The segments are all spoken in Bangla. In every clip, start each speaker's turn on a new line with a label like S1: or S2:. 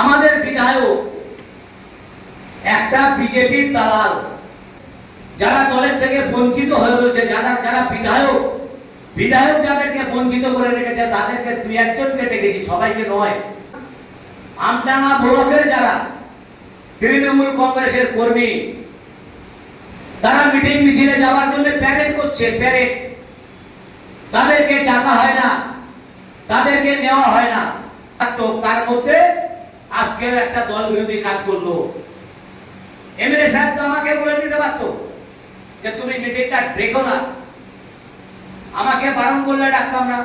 S1: আমাদের বিধায়ক একটা বিজেপির দালাল, যারা দলের থেকে বঞ্চিত হয়ে রয়েছে, যারা যারা বিধায়ক বিধায়ক যাদেরকে বঞ্চিত করে রেখেছে, তাদেরকে দুই একজনকে ডেকেছি, সবাইকে নয়। আমডাঙ্গা ব্লকের যারা, তৃণমূল কংগ্রেসের কর্মী, তারা মিটিং মিছিলে যাওয়ার জন্য প্যারেড করছে, প্যারেড। তাদেরকে ডাকা হয় না, তাদেরকে নেওয়া হয় না। তো তার মধ্যে আজকে একটা দল বিরোধী কাজ করল। এমএলএ সাহেব তো আমাকে বলে দিতে পারতো যে, তুমি মিটিংটা ডেকো না। আমাকে বারণ করলে ডাকতাম না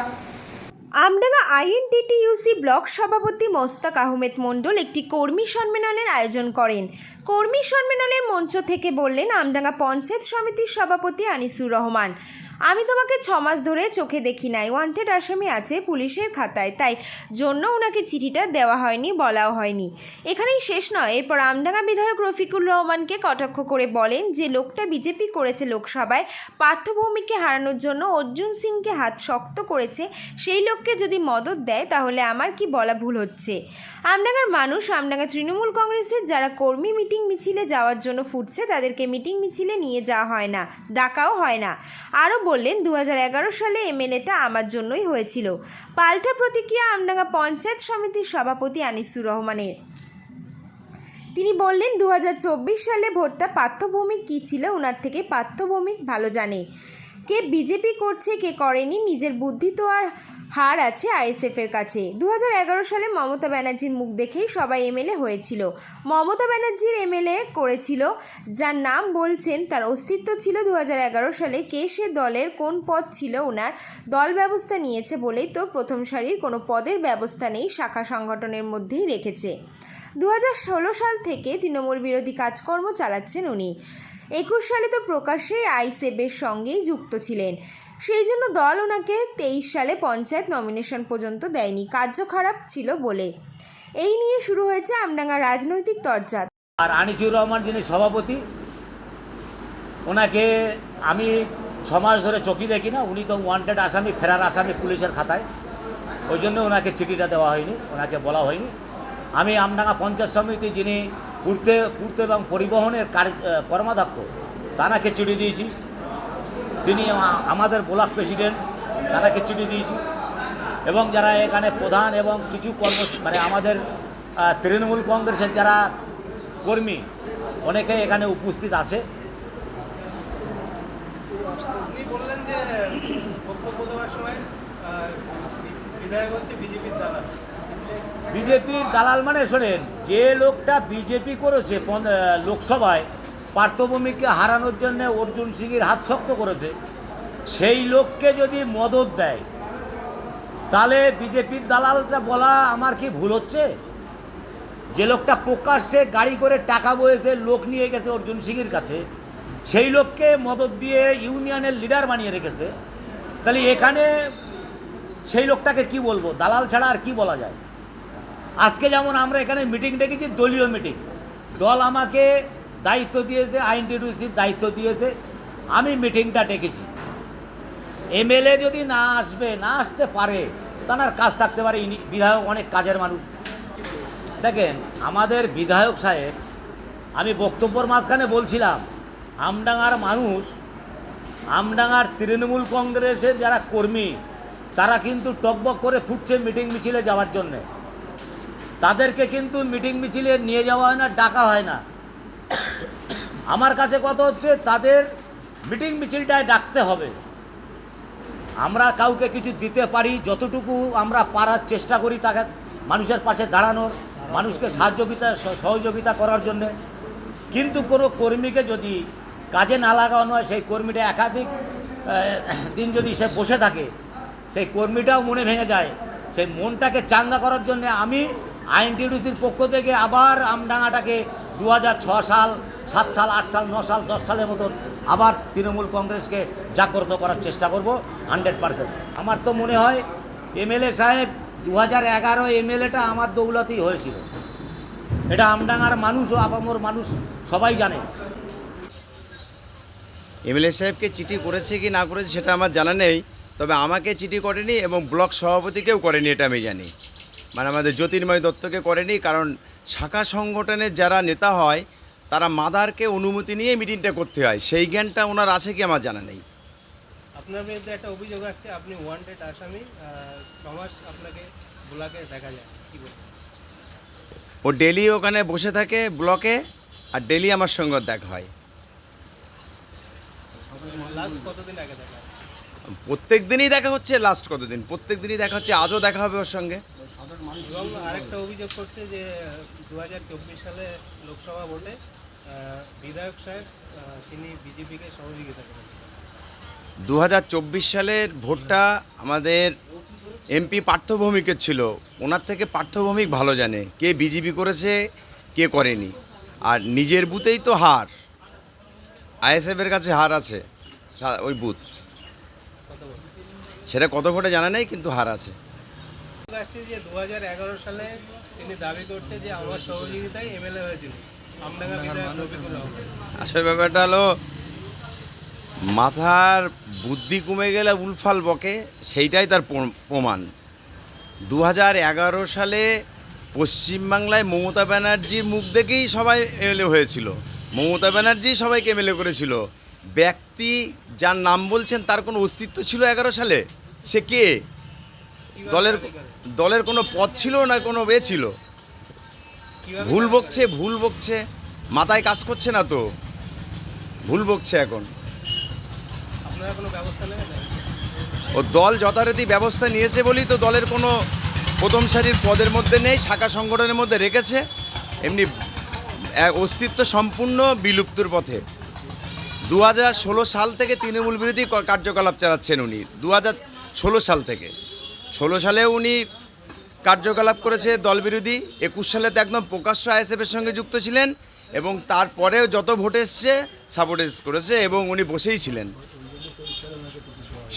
S2: আমডাঙ্গা আইএনটিটিইউসি ব্লক সভাপতি মোস্তাক আহমেদ মণ্ডল একটি কর্মী সম্মেলনের আয়োজন করেন। কর্মী সম্মেলনের মঞ্চ থেকে বললেন আমডাঙ্গা পঞ্চায়েত সমিতির সভাপতি আনিসুর রহমান। আমি তোমাকে ছ মাস ধরে চোখে দেখি নাই। ওয়ান্টেড আসামি আছে পুলিশের খাতায়। তাই জন্য ওনাকে চিঠিটা দেওয়া হয়নি, বলাও হয়নি। এখানেই শেষ নয়। এরপর আমডাঙ্গা বিধায়ক রফিকুর রহমানকে কটাক্ষ করে বলেন যে, লোকটা বিজেপি করেছে লোকসভায়, পার্থভূমিকে হারানোর জন্য অর্জুন সিংকে হাত শক্ত করেছে, সেই লোককে যদি মদত দেয়, তাহলে আমার কি বলা ভুল হচ্ছে? আমডাঙ্গার মানুষ, আমডাঙ্গা তৃণমূল কংগ্রেসের যারা কর্মী মিটিং মিছিলে যাওয়ার জন্য ফুটছে, তাদেরকে মিটিং মিছিলে নিয়ে যাওয়া হয় না, ডাকাও হয় না। আরও বললেন দু হাজার এগারো সালে এমএলএটা আমার জন্যই হয়েছিল। পাল্টা প্রতিক্রিয়া আমডাঙ্গা পঞ্চায়েত সমিতির সভাপতি আনিসুর রহমানের। তিনি বললেন দু হাজার চব্বিশ সালে ভোটটা পার্থভূমিক কী ছিল? ওনার থেকে পার্থভূমিক ভালো জানে। কে বিজেপি করছে, কে করেনি, নিজের বুদ্ধি তো আর হার আছে আইএসএফের কাছে। দু হাজার এগারো সালে মমতা ব্যানার্জির মুখ দেখেই সবাই এমএলএ হয়েছিল। মমতা ব্যানার্জির এমএলএ করেছিল, যার নাম বলছেন তার অস্তিত্ব ছিল দু হাজার এগারো সালে কে সে দলের কোন পদ ছিল ওনার দল ব্যবস্থা নিয়েছে বলেই তো প্রথম সারির কোনো পদের ব্যবস্থা নেই শাখা সংগঠনের মধ্যেই রেখেছে। দু হাজার ষোলো সাল থেকে তৃণমূল বিরোধী কাজকর্ম চালাচ্ছেন উনি। একুশ সালে তো প্রকাশ্যেই আইসেবের সঙ্গেই যুক্ত ছিলেন। সেই জন্য দল ওনাকে তেইশ সালে পঞ্চায়েত নমিনেশন পর্যন্ত দেয়নি। কার্য খারাপ ছিল বলে। এই নিয়ে শুরু হয়েছে আমডাঙ্গা রাজনৈতিক তরজা।
S1: আর আনিসুর রহমান যিনি সভাপতি ওনাকে আমি ছ মাস ধরে চকি দেখি না। উনি তো ওয়ান্টেড আসামি, ফেরার আসামি পুলিশের খাতায়। ওই জন্য ওনাকে চিঠিটা দেওয়া হয়নি ওনাকে বলা হয়নি। আমি আমডাঙ্গা পঞ্চায়েত সমিতি যিনি পূর্ত পূর্ত এবং পরিবহনের কর্মাধ্যক্ষ, তানাকে চিঠি দিয়েছি। তিনি আমাদের ব্লক প্রেসিডেন্ট, তানাকে চিঠি দিয়েছি। এবং যারা এখানে প্রধান এবং কিছু কর্ম মানে আমাদের তৃণমূল কংগ্রেসের যারা কর্মী, অনেকে এখানে উপস্থিত আছে।
S3: বিধায়ক হচ্ছে বিজেপির দ্বারা
S1: বিজেপির দালাল মানে শোনেন, যে লোকটা বিজেপি করেছে লোকসভায়, পার্থভূমিকে হারানোর জন্য অর্জুন সিংয়ের হাত শক্ত করেছে, সেই লোককে যদি মদত দেয়, তাহলে বিজেপির দালালটা বলা আমার কি ভুল হচ্ছে? যে লোকটা প্রকাশ্যে গাড়ি করে টাকা বয়েছে লোক নিয়ে গেছে অর্জুন সিংয়ের কাছে, সেই লোককে মদত দিয়ে ইউনিয়নের লিডার বানিয়ে রেখেছে, তাহলে এখানে সেই লোকটাকে কি বলব? দালাল ছাড়া আর কি বলা যায়? আজকে যেমন আমরা এখানে মিটিং ডেকেছি, দলীয় মিটিং দল আমাকে দায়িত্ব দিয়েছে, আইন টিডিউসির দায়িত্ব দিয়েছে। আমি মিটিংটা ডেকেছি। এমএলএ যদি না আসবে, না আসতে পারে তার কাজ থাকতে পারে। ইনি বিধায়ক, অনেক কাজের মানুষ। দেখেন, আমাদের বিধায়ক সাহেব, আমি বক্তব্যর মাঝখানে বলছিলাম, আমডাঙ্গার মানুষ, আমডাঙ্গার তৃণমূল কংগ্রেসের যারা কর্মী, তারা কিন্তু টকবক করে ফুটছে মিটিং মিছিলে যাওয়ার জন্যে। তাদেরকে কিন্তু মিটিং মিছিলে নিয়ে যাওয়া হয় না, ডাকা হয় না। আমার কাছে কত হচ্ছে, তাদের মিটিং মিছিলটায় ডাকতে হবে। আমরা কাউকে কিছু দিতে পারি, যতটুকু আমরা পারার চেষ্টা করি তাকে মানুষের পাশে দাঁড়ানোর, মানুষকে সাহায্যিতা সহযোগিতা করার জন্যে। কিন্তু কোনো কর্মীকে যদি কাজে না লাগানো হয়, সেই কর্মীটা একাধিক দিন যদি সে বসে থাকে, সেই কর্মীটাও মনে ভেঙে যায়। সেই মনটাকে চাঙ্গা করার জন্য আমি আইন টিডিউসির পক্ষ থেকে আবার আমডাঙ্গাটাকে দু সাল, সাত সাল, আট সাল, ন সাল, দশ সালের মতন আবার তৃণমূল কংগ্রেসকে জাগ্রত করার চেষ্টা করব হান্ড্রেড পারসেন্ট। আমার তো মনে হয় এমএলএ সাহেব দু হাজার এগারো এমএলএটা আমার দৌলতেই হয়েছিল। এটা আমডাঙ্গার মানুষ ও আপামোর মানুষ সবাই জানে।
S4: এমএলএ সাহেবকে চিঠি করেছে কি না করেছে সেটা আমার জানা নেই, তবে আমাকে চিঠি করেনি এবং ব্লক সভাপতিকেও করেনি, এটা আমি জানি। মানে আমাদের জ্যোতির্ময় দত্তকে করেনি কারণ শাখা সংগঠনের যারা নেতা হয় তারা মাদারকে অনুমতি নিয়ে মিটিংটা করতে হয়। সেই জ্ঞানটা ওনার আছে কি আমার জানা নেই।
S3: আপনার বিরুদ্ধে একটা অভিযোগ আসছে আপনি ওয়ান্টেড আসামি আহ, আপনাকে ব্লকে দেখা যায় কি
S4: ও ডেলি ওখানে বসে থাকে ব্লকে আর ডেলি আমার সঙ্গে দেখা হয়। প্রত্যেক দিনই দেখা হচ্ছে লাস্ট কতদিন? প্রত্যেক দিনই দেখা হচ্ছে আজও দেখা হবে ওর সঙ্গে।
S3: এবং আরেকটা অভিযোগ করছে যে দু হাজার চব্বিশ সালে লোকসভা ভোটে বিধায়ক সাহেব তিনি বিজেপিকে সহযোগিতা করেছেন
S4: দু সালের ভোটটা আমাদের এমপি পার্থভৌমিকের ছিল। ওনার থেকে পার্থভৌমিক ভালো জানে কে বিজেপি করেছে কে করেনি। আর নিজের বুথেই তো হার। আইএসএফের কাছে হার আছে ওই বুথ। সেটা কত ভোটে জানা নেই কিন্তু হার আছে।
S3: আসছে যে দু হাজার এগারো সালে তিনি দাবি করছে যে আমার সহযোগিতায় এমএলএ হয়েছিল।
S4: আসল ব্যাপারটা হলো মাথার বুদ্ধি কমে গেলে উলফাল বকে সেইটাই তার প্রমাণ। দু এগারো সালে পশ্চিমবাংলায় মমতা ব্যানার্জির মুখ দেখেই সবাই এমএলএ হয়েছিল। মমতা ব্যানার্জি সবাইকে এমএলএ করেছিল। ব্যক্তি যার নাম বলছেন তার কোনো অস্তিত্ব ছিল এগারো সালে? সে কে? দলের দলের কোনো পদ ছিল না কোনো বে ছিল? ভুল বকছে ভুল বকছে মাথায় কাজ করছে না তো? ভুল বকছে এখন। ও দল যথারীতি ব্যবস্থা নিয়েছে বলেই তো দলের কোনো প্রথম সারির পদের মধ্যে নেই শাখা সংগঠনের মধ্যে রেখেছে। এমনি অস্তিত্ব সম্পূর্ণ বিলুপ্তর পথে। দু ষোলো সাল থেকে তৃণমূল বিরোধী কার্যকলাপ চালাচ্ছেন উনি। দু ষোলো সাল থেকে। ষোলো সালে উনি কার্যকলাপ করেছে দল বিরোধী একুশ সালে তো একদম প্রকাশ্য আইএসএফের সঙ্গে যুক্ত ছিলেন এবং তারপরেও যত ভোট এসছে সাপোর্টেজ করেছে এবং উনি বসেই ছিলেন।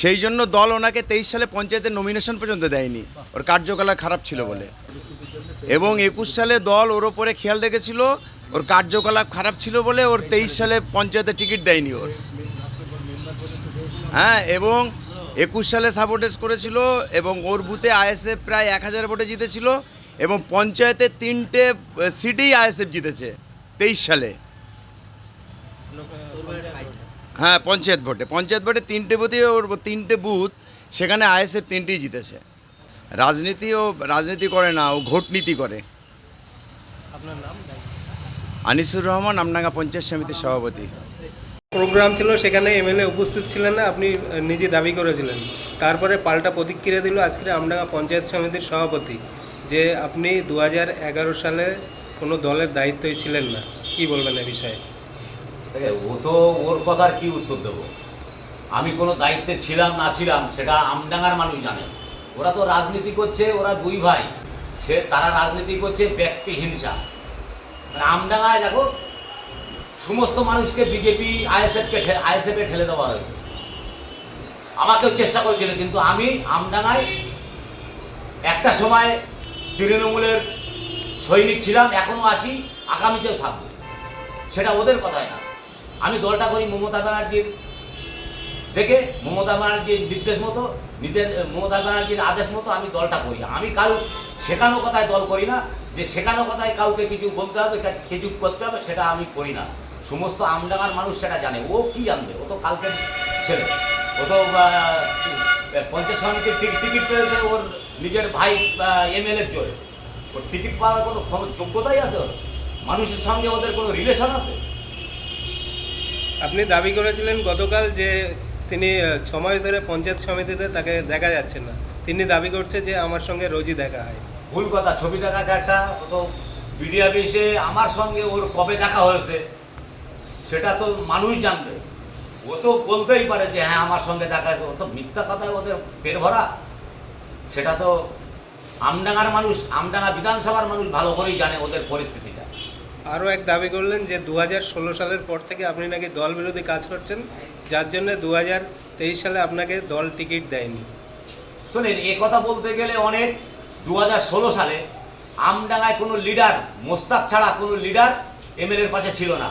S4: সেই জন্য দল ওনাকে তেইশ সালে পঞ্চায়েতের নমিনেশন পর্যন্ত দেয়নি। ওর কার্যকলাপ খারাপ ছিল বলে। এবং একুশ সালে দল ওর ওপরে খেয়াল রেখেছিল, ওর কার্যকলাপ খারাপ ছিল বলে ওর তেইশ সালে পঞ্চায়েতের টিকিট দেয়নি ওর। হ্যাঁ এবং একুশ সালে সাপোর্টেজ করেছিল এবং ওর বুথে আইএসএফ প্রায় এক হাজার ভোটে জিতেছিল এবং পঞ্চায়েতের তিনটে সিটেই আইএসএফ জিতেছে তেইশ সালে।
S3: পঞ্চায়েত।
S4: হ্যাঁ পঞ্চায়েত ভোটে। পঞ্চায়েত ভোটে তিনটে বুথে ওর তিনটে বুথ সেখানে আইএসএফ তিনটেই জিতেছে। রাজনীতি ও রাজনীতি করে না ও ভোটনীতি করে।
S3: আপনার নাম?
S4: আনিসুর রহমান আমনাঙ্গা পঞ্চায়েত সমিতির সভাপতি।
S3: প্রোগ্রাম ছিল, সেখানে এমএলএ উপস্থিত ছিলেন না আপনি নিজে দাবি করেছিলেন। তারপরে পাল্টা প্রতিক্রিয়া দিল আজকে আমডাঙ্গা পঞ্চায়েত সমিতির সভাপতি, যে আপনি দু হাজার এগারো সালে কোনো দলের দায়িত্বই ছিলেন না। কি বলবেন এ বিষয়ে?
S1: ও তো ওর কথার কি উত্তর দেবো? আমি কোনো দায়িত্বে ছিলাম, না ছিলাম, সেটা আমডাঙ্গার মানুষ জানে। ওরা তো রাজনীতি করছে, ওরা দুই ভাই। সে, তারা রাজনীতি করছে ব্যক্তি হিংসা। মানে আমডাঙ্গায় দেখো সমস্ত মানুষকে বিজেপি আইএসএফকে আইএসএফে ঠেলে দেওয়া হয়েছে। আমাকেও চেষ্টা করেছিল, কিন্তু আমি আমডাঙায় একটা সময় তৃণমূলের সৈনিক ছিলাম এখনও আছি, আগামীতেও থাকব। সেটা ওদের কথাই না। আমি দলটা করি মমতা ব্যানার্জির দেখে মমতা ব্যানার্জির নির্দেশ মতো নির্দেশ মমতা ব্যানার্জির আদেশ মতো আমি দলটা করি আমি কারও শেখানো কথায় দল করি না, যে শেখানো কথায় কাউকে কিছু বলতে হবে কিছু করতে হবে, সেটা আমি করি না। সমস্ত আমডাঙ্গার মানুষ সেটা জানে। ও কি জানবে ও তো কালকে ছেলে। ও তো পঞ্চায়েত সমিতির টিকিট টিকিট পেয়েছে ওর নিজের ভাই এমএলএর জোরে। ওর টিকিট পাওয়ার কোনো যোগ্যতাই আছে ওর? মানুষের সঙ্গে ওদের কোনো রিলেশন আছে?
S3: আপনি দাবি করেছিলেন গতকাল যে তিনি আহ, ছ মাস ধরে পঞ্চায়েত সমিতিতে তাকে দেখা যাচ্ছে না। তিনি দাবি করছে যে আমার সঙ্গে রোজই দেখা হয়।
S1: ভুল কথা ছবি দেখাটা একটা ও তো বেসে আমার সঙ্গে ওর কবে দেখা হয়েছে? সেটা তো মানুষ জানবে। ও তো বলতেই পারে যে হ্যাঁ আমার সঙ্গে দেখা ও তো মিথ্যা কথায় ওদের পেট ভরা। সেটা তো আমডাঙ্গার মানুষ আমডাঙ্গা বিধানসভার মানুষ ভালো করেই জানে ওদের পরিস্থিতিটা।
S3: আরও এক দাবি করলেন যে দু হাজার ষোলো সালের পর থেকে আপনি নাকি দল বিরোধী কাজ করছেন যার জন্য দু হাজার তেইশ সালে আপনাকে দল টিকিট দেয়নি।
S1: শোনেন এ কথা বলতে গেলে অনেক দু হাজার ষোলো সালে আমডাঙ্গায় কোনো লিডার মোস্তাক ছাড়া কোনো লিডার এমএলএর পাশে ছিল না।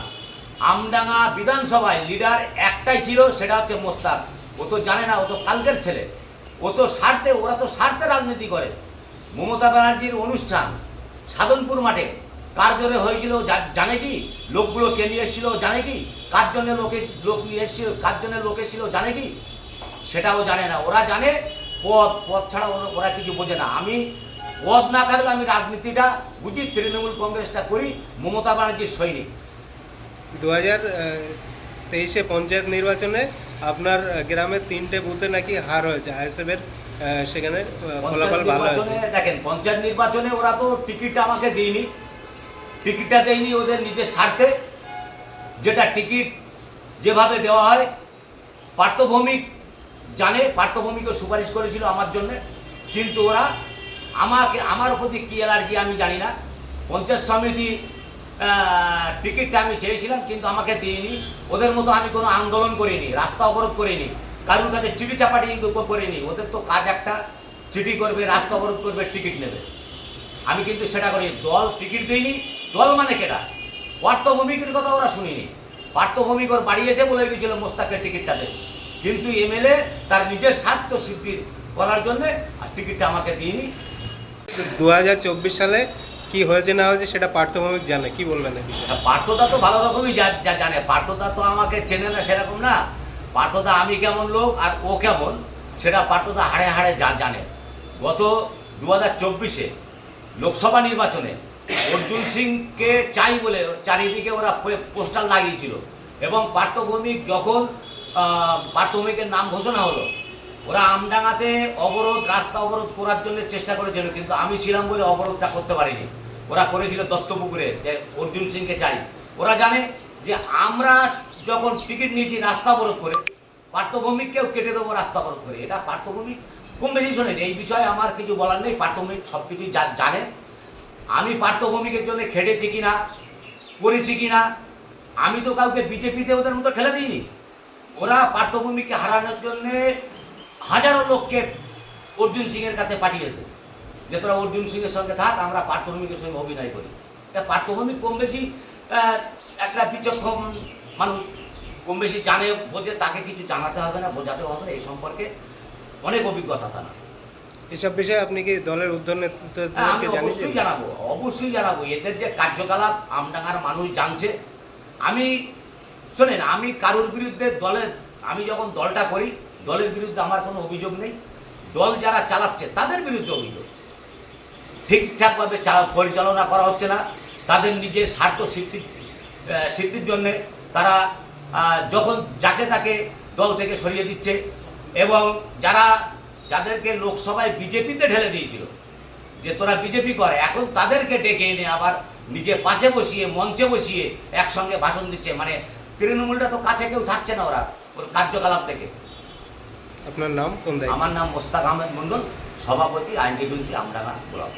S1: আমডাঙ্গা বিধানসভায় লিডার একটাই ছিল, সেটা হচ্ছে মোস্তাক। ও তো জানে না, ও তো কালকের ছেলে। ও তো স্বার্থে, ওরা তো স্বার্থে রাজনীতি করে। মমতা ব্যানার্জির অনুষ্ঠান সাধনপুর মাঠে। কার জন্য হয়েছিল জানে কি? লোকগুলো কে নিয়ে এসেছিল, জানে কি? কার জন্য লোকে লোক নিয়ে এসেছিল, কার জন্য লোক এসেছিল, জানে কি? সেটাও জানে না। ওরা জানে, পদ পদ ছাড়া ওরা- কিছু বোঝে না। আমি পদ না থাকলে আমি রাজনীতিটা বুঝি, তৃণমূল কংগ্রেসটা করি, মমতা ব্যানার্জির সৈনিক।
S3: দু হাজার তেইশে পঞ্চায়েত নির্বাচনে আপনার গ্রামের তিনটে বুথে নাকি হার হয়েছে। আইএসএফের সেখানে ফলাফল ভালো হয়েছে।
S1: দেখেন পঞ্চায়েত নির্বাচনে ওরা তো টিকিটটা আমাকে দেয়নি। টিকিটটা দেয়নি ওদের নিজের স্বার্থে। যেটা টিকিট যেভাবে দেওয়া হয় পার্থভৌমিক জানে পার্থভৌমিকও সুপারিশ করেছিল আমার জন্য। কিন্তু ওরা আমাকে আমার প্রতি কী অ্যালার্জি আমি জানি না। পঞ্চায়েত সমিতি টিকিটটা আমি চেয়েছিলাম, কিন্তু আমাকে দিইনি। ওদের মতো আমি কোনো আন্দোলন করিনি, রাস্তা অবরোধ করিনি, কারোর কাছে চিঠি চাপাটি করিনি। ওদের তো কাজ একটা, চিঠি করবে, রাস্তা অবরোধ করবে টিকিট নেবে। আমি কিন্তু সেটা করি দল টিকিট দিইনি। দল মানে কেটা পার্থভূমিকের কথা ওরা শুনিনি। পার্থভূমিক ওর বাড়ি এসে বলে গিয়েছিল মোস্তাকের টিকিটটা দেবে কিন্তু এমএলএ তার নিজের স্বার্থ সিদ্ধি করার জন্যে আর টিকিটটা আমাকে দিইনি।
S3: দু হাজার চব্বিশ সালে কি হয়েছে না হয়েছে সেটা পার্থভৌমিক জানে, কি বলবেন
S1: পার্থদা তো ভালো রকমই যা- জানে। পার্থদা তো আমাকে চেনে না সেরকম না। পার্থদা আমি কেমন লোক আর ও কেমন, সেটা পার্থদা হাড়ে হাড়ে যা জানে। গত দু হাজার চব্বিশে লোকসভা নির্বাচনে অর্জুন সিংকে চাই বলে চারিদিকে ওরা পোস্টার লাগিয়েছিল। এবং পার্থভৌমিক যখন পার্থভৌমিকের নাম ঘোষণা হলো ওরা আমডাঙ্গাতে অবরোধ, রাস্তা অবরোধ করার জন্য চেষ্টা করেছিল, কিন্তু আমি ছিলাম বলে অবরোধটা করতে পারিনি। ওরা করেছিল দত্তপুকুরে, যে অর্জুন সিংকে চাই। ওরা জানে যে আমরা যখন টিকিট নিয়েছি রাস্তা অবরোধ করে পার্থভৌমিককেও কেটে দেবো রাস্তা অবরোধ করে। এটা পার্থভূমিক কম বেশি শোনেন এই বিষয়ে আমার কিছু বলার নেই, পার্থভূমিক সব কিছুই জানে। আমি পার্থভূমিকের জন্য খেটেছি কি না করেছি কি না আমি তো কাউকে বিজেপিতে ওদের মতো ঠেলে দিইনি। ওরা পার্থভূমিকে হারানোর জন্যে হাজারো লোককে অর্জুন সিংয়ের কাছে পাঠিয়েছে। যে তোরা অর্জুন সিংয়ের সঙ্গে থাক আমরা পার্থভূমিকের সঙ্গে অভিনয় করি। তা পার্থভূমিক কম বেশি একটা বিচক্ষণ মানুষ কম বেশি জানে বোঝে তাকে কিছু জানাতে হবে না বোঝাতে হবে না এই সম্পর্কে অনেক অভিজ্ঞতা তার।
S3: এসব বিষয়ে আপনি কি দলের ঊর্ধ্ব
S1: হ্যাঁ, আমি অবশ্যই জানাব অবশ্যই জানাব। এদের যে কার্যকলাপ আমডাঙ্গার মানুষ জানছে। আমি শোনেন আমি কারোর বিরুদ্ধে দলের আমি যখন দলটা করি দলের বিরুদ্ধে আমার কোনো অভিযোগ নেই। দল যারা চালাচ্ছে, তাদের বিরুদ্ধে অভিযোগ। ঠিকঠাকভাবে পরিচালনা করা হচ্ছে না। তাদের নিজের স্বার্থ সিদ্ধি সিদ্ধির জন্যে তারা যখন যাকে তাকে দল থেকে সরিয়ে দিচ্ছে এবং যারা, যাদেরকে লোকসভায় বিজেপিতে ঢেলে দিয়েছিল, যে তোরা বিজেপি করে, এখন তাদেরকে ডেকে এনে আবার নিজে পাশে বসিয়ে, মঞ্চে বসিয়ে একসঙ্গে ভাষণ দিচ্ছে। মানে তৃণমূলটা তো কাছে কেউ থাকছে না ওরা, ওর কার্যকলাপ থেকে।
S3: আপনার নাম কোন দায়িত্ব
S1: আমার নাম মোস্তাক আহমেদ মন্ডল সভাপতি আইনটিডিউসি আমডাঙ্গা ব্লক